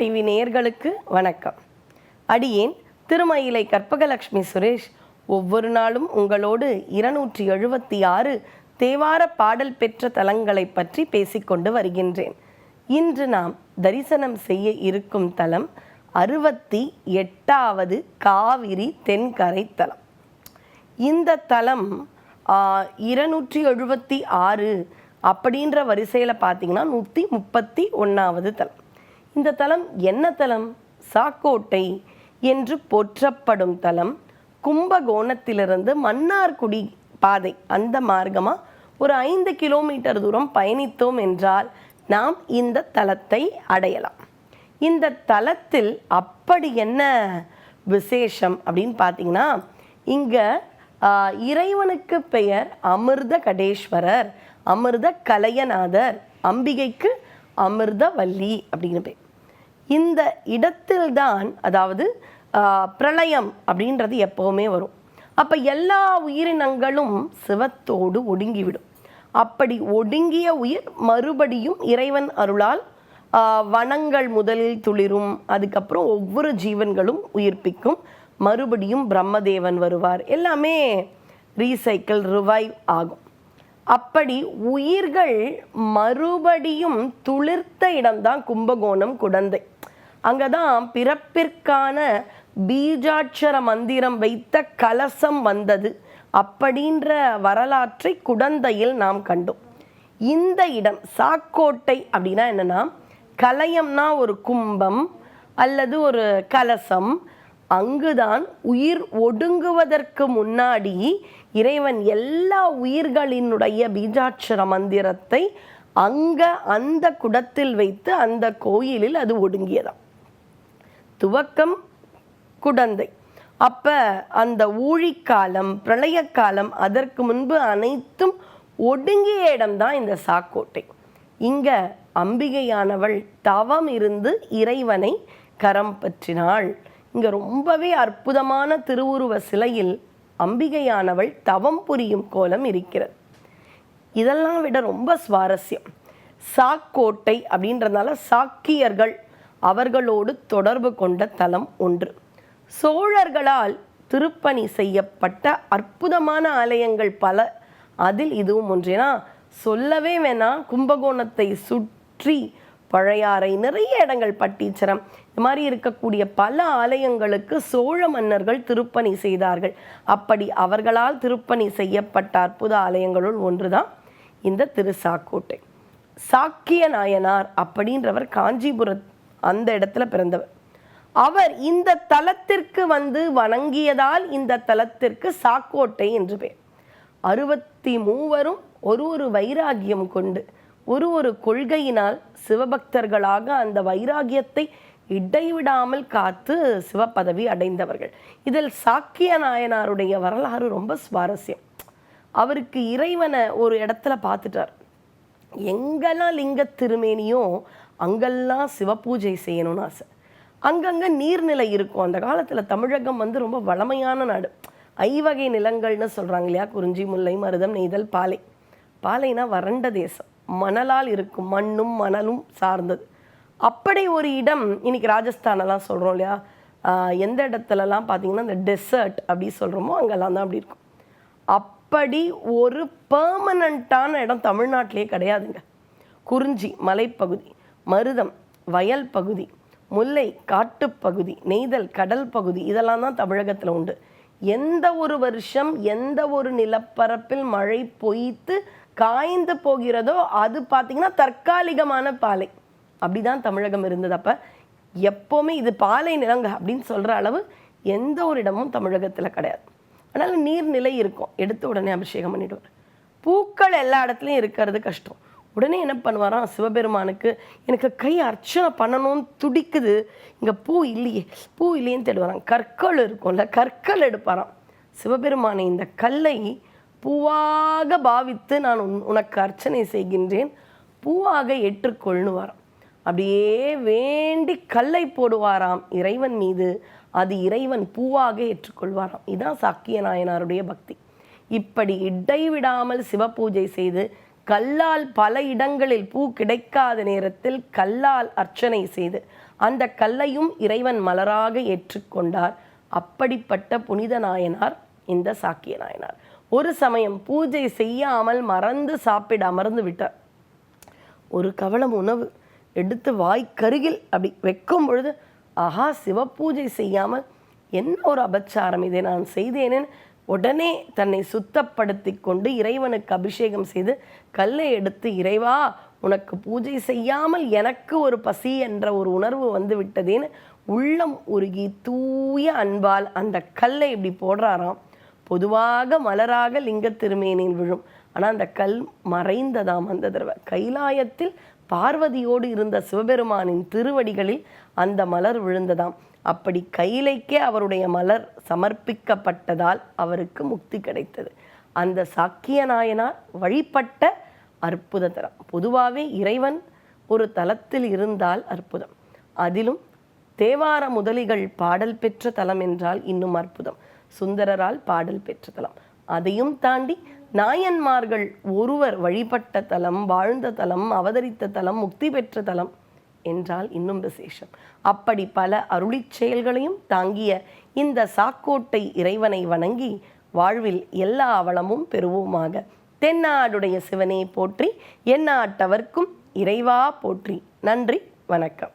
TV நேயர்களுக்கு வணக்கம். அடியேன் திருமயிலை கற்பகலட்சுமி சுரேஷ். ஒவ்வொரு நாளும் உங்களோடு இருநூற்றி எழுபத்தி ஆறு தேவார பாடல் பெற்ற தலங்களை பற்றி பேசிக்கொண்டு வருகின்றேன். இன்று நாம் தரிசனம் செய்ய இருக்கும் தலம் அறுபத்தி எட்டாவது காவிரி தென்கரை தலம். இந்த தலம் இருநூற்றி எழுபத்தி ஆறு அப்படின்ற வரிசையில் பார்த்தீங்கன்னா நூற்றி முப்பத்தி ஒன்றாவது தலம். இந்த தலம் என்ன தலம்? சாக்கோட்டை என்று போற்றப்படும் தலம். கும்பகோணத்திலிருந்து மன்னார்குடி பாதை அந்த மார்க்கமாக ஒரு ஐந்து கிலோமீட்டர் தூரம் பயணித்தோம் என்றால் நாம் இந்த தலத்தை அடையலாம். இந்த தலத்தில் அப்படி என்ன விசேஷம் அப்படின்னு பார்த்தீங்கன்னா இங்கே இறைவனுக்கு பெயர் அமிர்த கடேஸ்வரர் அமிர்த கலையநாதர் அம்பிகைக்கு அமிர்தவல்லி அப்படிங்கிற பேர். இந்த இடத்தில்தான் அதாவது பிரளயம் அப்படின்றது எப்போவுமே வரும். அப்போ எல்லா உயிரினங்களும் சிவத்தோடு ஒடுங்கிவிடும். அப்படி ஒடுங்கிய உயிர் மறுபடியும் இறைவன் அருளால் வனங்கள் முதலில் துளிரும் அதுக்கப்புறம் ஒவ்வொரு ஜீவன்களும் உயிர்ப்பிக்கும். மறுபடியும் பிரம்மதேவன் வருவார். எல்லாமே ரீசைக்கிள் ரிவைவ் ஆகும். அப்படி உயிர்கள் மறுபடியும் துளிர்த்த இடம்தான் கும்பகோணம் குடந்தை. அங்கே தான் பிறப்பிற்கான பீஜாட்சர மந்திரம் வைத்த கலசம் வந்தது. அப்படின்ற வரலாற்றை குடந்தையில் நாம் கண்டோம். இந்த இடம் சாக்கோட்டை அப்படின்னா என்னன்னா கலயம்னா ஒரு கும்பம் அல்லது ஒரு கலசம் அங்குதான் உயிர் ஒடுங்குவதற்கு முன்னாடி இறைவன் எல்லா உயிர்களினுடைய பீஜாட்சர மந்திரத்தை அங்க அந்த குடத்தில் வைத்து அந்த கோயிலில் அது ஒடுங்கியதாம். துவக்கம் குடந்தை. அப்ப அந்த ஊழிக்காலம் பிரளய காலம் அதற்கு முன்பு அனைத்தும் ஒடுங்கிய இடம்தான் இந்த சாக்கோட்டை. இங்க அம்பிகையானவள் தவம் இருந்து இறைவனை கரம் பற்றினாள். இங்கே ரொம்பவே அற்புதமான திருவுருவ சிலையில் அம்பிகையானவள் தவம் புரியும் கோலம் இருக்கிறது. இதெல்லாம் விட ரொம்ப சுவாரஸ்யம். சாக்கோட்டை அப்படின்றதுனால சாக்கியர்கள் அவர்களோடு தொடர்பு கொண்ட தலம் ஒன்று. சோழர்களால் திருப்பணி செய்யப்பட்ட அற்புதமான ஆலயங்கள் பல. அதில் இதுவும் ஒன்றேனா சொல்லவே வேணாம் கும்பகோணத்தை சுற்றி பழையாறை நிறைய இடங்கள் பட்டீச்சரம். இந்த மாதிரி இருக்கக்கூடிய பல ஆலயங்களுக்கு சோழ மன்னர்கள் திருப்பணி செய்தார்கள். அப்படி அவர்களால் திருப்பணி செய்யப்பட்ட அற்புத ஆலயங்களுள் ஒன்றுதான் இந்த திருசாக்கோட்டை. சாக்கிய நாயனார் அப்படின்றவர் காஞ்சிபுரம் அந்த இடத்துல பிறந்தவர். அவர் இந்த தலத்திற்கு வந்து வணங்கியதால் இந்த தலத்திற்கு சாக்கோட்டை என்று பேர் அறுபத்தி மூவரும் ஒரு ஒரு வைராகியம் கொண்டு ஒரு ஒரு கொள்கையினால் சிவபக்தர்களாக அந்த வைராகியத்தை இடைவிடாமல் காத்து சிவப்பதவி அடைந்தவர்கள். இதில் சாக்கிய நாயனாருடைய வரலாறு ரொம்ப சுவாரஸ்யம். அவருக்கு இறைவனை ஒரு இடத்துல பார்த்துட்டார். எங்கெல்லாம் லிங்க திருமேனியோ அங்கெல்லாம் சிவபூஜை செய்யணும்னு ஆசை. அங்கங்கே நீர்நிலை இருக்கும். அந்த காலத்தில் தமிழகம் வந்து ரொம்ப வளமையான நாடு. ஐவகை நிலங்கள்னு சொல்கிறாங்க இல்லையா? குறிஞ்சி முல்லை மருதம் நெய்தல் பாலை. பாலைனா வறண்ட தேசம். மணலால் இருக்கும் மண்ணும் மணலும் சார்ந்தது. அப்படி ஒரு இடம் இன்னைக்கு ராஜஸ்தானெல்லாம் சொல்கிறோம் இல்லையா? எந்த இடத்துலலாம் பார்த்தீங்கன்னா இந்த டெசர்ட் அப்படி சொல்கிறோமோ அங்கெல்லாம் தான் அப்படி இருக்கும். அப்படி ஒரு பர்மனண்ட்டான இடம் தமிழ்நாட்டிலே கிடையாதுங்க. குறிஞ்சி மலைப்பகுதி மருதம் வயல் பகுதி முல்லை காட்டுப்பகுதி நெய்தல் கடல் பகுதி இதெல்லாம் தான் தமிழகத்தில் உண்டு. எந்த ஒரு வருஷம் எந்த ஒரு நிலப்பரப்பில் மழை பொய்த்து காய்ந்து போகிறதோ அது பார்த்தீங்கன்னா தற்காலிகமான பாலை. அப்படிதான் தமிழகம் இருந்தது. அப்போ எப்போவுமே இது பாலை நிலங்க அப்படின்னு சொல்கிற அளவு எந்த ஒரு இடமும் தமிழகத்தில் கிடையாது. அதனால் நீர்நிலை இருக்கும். எடுத்த உடனே அபிஷேகம் பண்ணிவிடுவார் பூக்கள் எல்லா இடத்துலையும் இருக்கிறது கஷ்டம். உடனே என்ன பண்ணுவாராம்? சிவபெருமானுக்கு எனக்கு கை அர்ச்சனை பண்ணணும்னு துடிக்குது. இங்கே பூ இல்லையே. பூ இல்லையேன்னு தேடுவாராம். கற்கள் இருக்கும்ல கற்கள் எடுப்பாராம். சிவபெருமானை இந்த கல்லை பூவாக பாவித்து நான் உன்- உனக்கு அர்ச்சனை செய்கின்றேன். பூவாக ஏற்றுக்கொள்ளுவாராம். அப்படியே வேண்டி கல்லை போடுவாராம் இறைவன் மீது. அது இறைவன் பூவாக ஏற்றுக்கொள்வாராம். இதான் சாக்கிய நாயனாருடைய பக்தி. இப்படி இடைவிடாமல் சிவபூஜை செய்து கல்லால் பல இடங்களில் பூ கிடைக்காத நேரத்தில் கல்லால் அர்ச்சனை செய்து அந்த கல்லையும் இறைவன் மலராக ஏற்றுக்கொண்டார். அப்படிப்பட்ட புனித நாயனார் இந்த சாக்கிய நாயனார் ஒரு சமயம் பூஜை செய்யாமல் மறந்து சாப்பிட அமர்ந்து விட்டார். ஒரு கவளம் உணவு எடுத்து வாய்க்கருகில் அப்படி வைக்கும் பொழுது ஆஹா சிவப்பூஜை செய்யாமல் என்ன ஒரு அபச்சாரம் இதை நான் செய்தேனேன்? உடனே தன்னை சுத்தப்படுத்தி கொண்டு இறைவனுக்கு அபிஷேகம் செய்து கல்லை எடுத்து இறைவா உனக்கு பூஜை செய்யாமல் எனக்கு ஒரு பசி என்ற ஒரு உணர்வு வந்து விட்டதேன்னு உள்ளம் உருகி தூய அன்பால் அந்த கல்லை இப்படி போடுறாராம். பொதுவாக மலராக லிங்க திருமேனில் விழும். ஆனால் அந்த கல் மறைந்ததாம் அந்த தடவை. கைலாயத்தில் பார்வதியோடு இருந்த சிவபெருமானின் திருவடிகளில் அந்த மலர் விழுந்ததாம். அப்படி கைலைக்கே அவருடைய மலர் சமர்ப்பிக்கப்பட்டதால் அவருக்கு முக்தி கிடைத்தது. அந்த சாக்கிய நாயனார் வழிபட்ட அற்புத தலம். பொதுவாகவே இறைவன் ஒரு தலத்தில் இருந்தால் அற்புதம். அதிலும் தேவார முதலிகள் பாடல் பெற்ற தலம் என்றால் இன்னும் அற்புதம். சுந்தரரால் பாடல் பெற்ற தலம் அதையும் தாண்டி நாயன்மார்கள் ஒருவர் வழிபட்ட தலம் வாழ்ந்த தலம் அவதரித்த தலம் முக்தி பெற்ற தலம் என்றால் இன்னும் விசேஷம். அப்படி பல அருளிச் செயல்களையும் தாங்கிய இந்த சாக்கோட்டை இறைவனை வணங்கி வாழ்வில் எல்லா அவலமும் பெறுவோமாக. தென்னாடுடைய சிவனே போற்றி எந்நாட்டவர்க்கும் இறைவா போற்றி. நன்றி வணக்கம்.